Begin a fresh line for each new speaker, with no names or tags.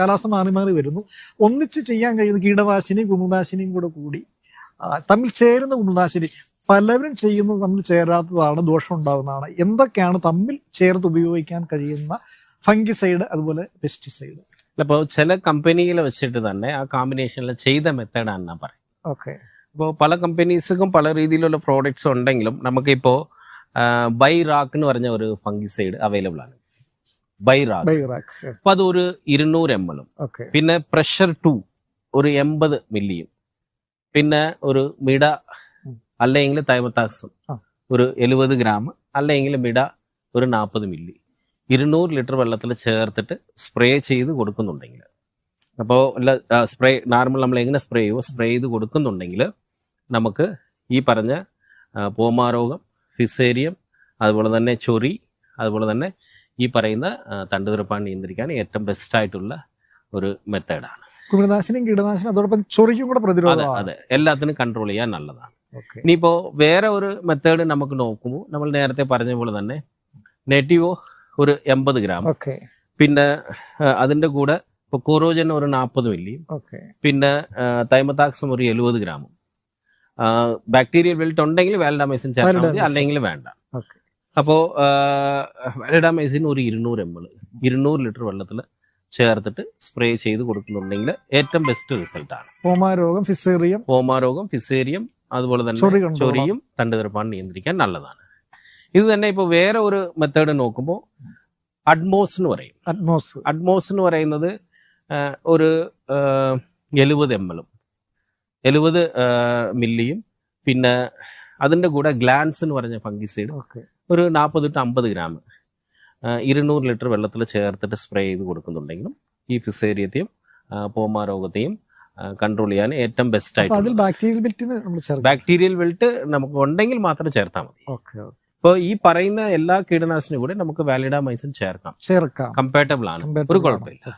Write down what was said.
കാലാവസ്ഥ മാറി മാറി വരുന്നു. ഒന്നിച്ച് ചെയ്യാൻ കഴിയുന്ന കീടനാശിനിയും കുണുനാശിനിയും കൂടെ കൂടി തമ്മിൽ ചേരുന്ന കുണുനാശിനി പലരും ചെയ്യുന്നത് തമ്മിൽ ചേരാത്തതാണ് ദോഷം ഉണ്ടാകുന്നതാണ് എന്തൊക്കെയാണ് തമ്മിൽ ചേർത്ത് ഉപയോഗിക്കാൻ കഴിയുന്ന ഫംഗിസൈഡ് അതുപോലെ പെസ്റ്റിസൈഡ്?
അപ്പോൾ ചില കമ്പനിയിൽ വെച്ചിട്ട് തന്നെ ആ കോമ്പിനേഷനിൽ ചെയ്ത മെത്തേഡാണ് ഞാൻ പറയും
ഓക്കെ.
ഇപ്പോൾ പല കമ്പനീസും പല രീതിയിലുള്ള പ്രോഡക്ട്സ് ഉണ്ടെങ്കിലും നമുക്കിപ്പോൾ ബൈ റാക്ക് എന്ന് പറഞ്ഞ ഒരു ഫംഗിസൈഡ് അവൈലബിൾ ആണ്. ബൈ റാക്ക്
ബൈറാക്ക്
അപ്പോൾ അത് ഒരു ഇരുന്നൂറ് എം എല്ലും പിന്നെ പ്രഷർ ടു ഒരു എൺപത് മില്ലിയും. പിന്നെ ഒരു മിട അല്ലെങ്കിൽ തൈമത്താക്സും. ഒരു എഴുപത് ഗ്രാം അല്ലെങ്കിൽ മിട ഒരു നാൽപ്പത് മില്ലി. ഇരുന്നൂറ് ലിറ്റർ വെള്ളത്തിൽ ചേർത്തിട്ട് സ്പ്രേ ചെയ്ത് കൊടുക്കുന്നുണ്ടെങ്കിൽ. അപ്പോൾ സ്പ്രേ നോർമൽ നമ്മൾ എങ്ങനെ സ്പ്രേ ചെയ്യുമോ സ്പ്രേ ചെയ്ത് കൊടുക്കുന്നുണ്ടെങ്കിൽ നമുക്ക് ഈ പറഞ്ഞ പോമാരോഗം ഫിസേരിയം അതുപോലെ തന്നെ ചൊറി അതുപോലെ തന്നെ ഈ പറയുന്ന ആ, തണ്ടുതിറപ്പാൻ നിയന്ത്രിക്കാൻ ഏറ്റവും ബെസ്റ്റ് ആയിട്ടുള്ള ഒരു മെത്തേഡാണ്
കുമിളനാശിനിയും കീടനാശിനിയും അതോടൊപ്പം ചൊറിക്കും കൂടെ
അതെ
പ്രതിരോധമാണ്.
അതെ എല്ലാത്തിനും കൺട്രോൾ ചെയ്യാൻ നല്ലതാണ്. ഇനിയിപ്പോ വേറെ ഒരു മെത്തേഡ് നമുക്ക് നോക്കുമ്പോൾ നമ്മൾ നേരത്തെ പറഞ്ഞ പോലെ തന്നെ നെറ്റീവോ ഒരു എൺപത് ഗ്രാം.
ഓക്കെ.
പിന്നെ അതിന്റെ കൂടെ ഇപ്പോൾ കൊറോജൻ ഒരു നാൽപ്പത് മില്ലി
ഓക്കെ.
പിന്നെ തൈമത്താക്സം ഒരു എഴുപത് ഗ്രാമും. ബാക്ടീരിയൽ വെൽറ്റ് ഉണ്ടെങ്കിൽ വാലഡാമൈസിൻ ചേർത്താൽ മതി അല്ലെങ്കിൽ വേണ്ട. അപ്പോൾ ഐസിൻ ഒരു ഇരുന്നൂറ് എം എൽ ഇരുന്നൂറ് ലിറ്റർ വെള്ളത്തിൽ ചേർത്തിട്ട് സ്പ്രേ ചെയ്ത് കൊടുക്കുന്നുണ്ടെങ്കിൽ ഏറ്റവും ബെസ്റ്റ് റിസൾട്ടാണ്
ഹോമാരോഗം ഫിസേറിയം
ഹോമാരോഗം ഫിസേറിയം അതുപോലെ തന്നെ ചൊറിയും തണ്ടുതിരപ്പാണ് നിയന്ത്രിക്കാൻ നല്ലതാണ്. ഇത് തന്നെ ഇപ്പോൾ വേറെ ഒരു മെത്തേഡ് നോക്കുമ്പോൾ അഡ്മോസ് എന്ന് പറയും.
അഡ്മോസ്.
അഡ്മോസ് എന്ന് പറയുന്നത് ഒരു എഴുപത് എം എല്ലും എഴുപത് മില്ലിയും പിന്നെ അതിന്റെ കൂടെ ഗ്ലാൻസ് എന്ന് പറഞ്ഞ ഫംഗിസൈഡ് ഒരു നാൽപ്പത് ടു അമ്പത് ഗ്രാം. ഇരുന്നൂറ് ലിറ്റർ വെള്ളത്തിൽ ചേർത്തിട്ട് സ്പ്രേ ചെയ്ത് കൊടുക്കുന്നുണ്ടെങ്കിലും ഈ ഫിസേരിയത്തെയും പോമാ രോഗത്തെയും കൺട്രോൾ ചെയ്യാൻ ഏറ്റവും ബെസ്റ്റ് ആയിട്ട്
ബാക്ടീരിയൽ
വെൽറ്റ് നമുക്ക് ഉണ്ടെങ്കിൽ മാത്രം ചേർത്താൽ മതി.
ഓക്കെ
ഇപ്പോൾ ഈ പറയുന്ന എല്ലാ കീടനാശിനും കൂടെ നമുക്ക് വാലിഡാമൈസിൻ ചേർക്കാം.
ചേർക്കാം.
കമ്പാറ്റബിൾ ആണ്. ഒരു കുഴപ്പമില്ല.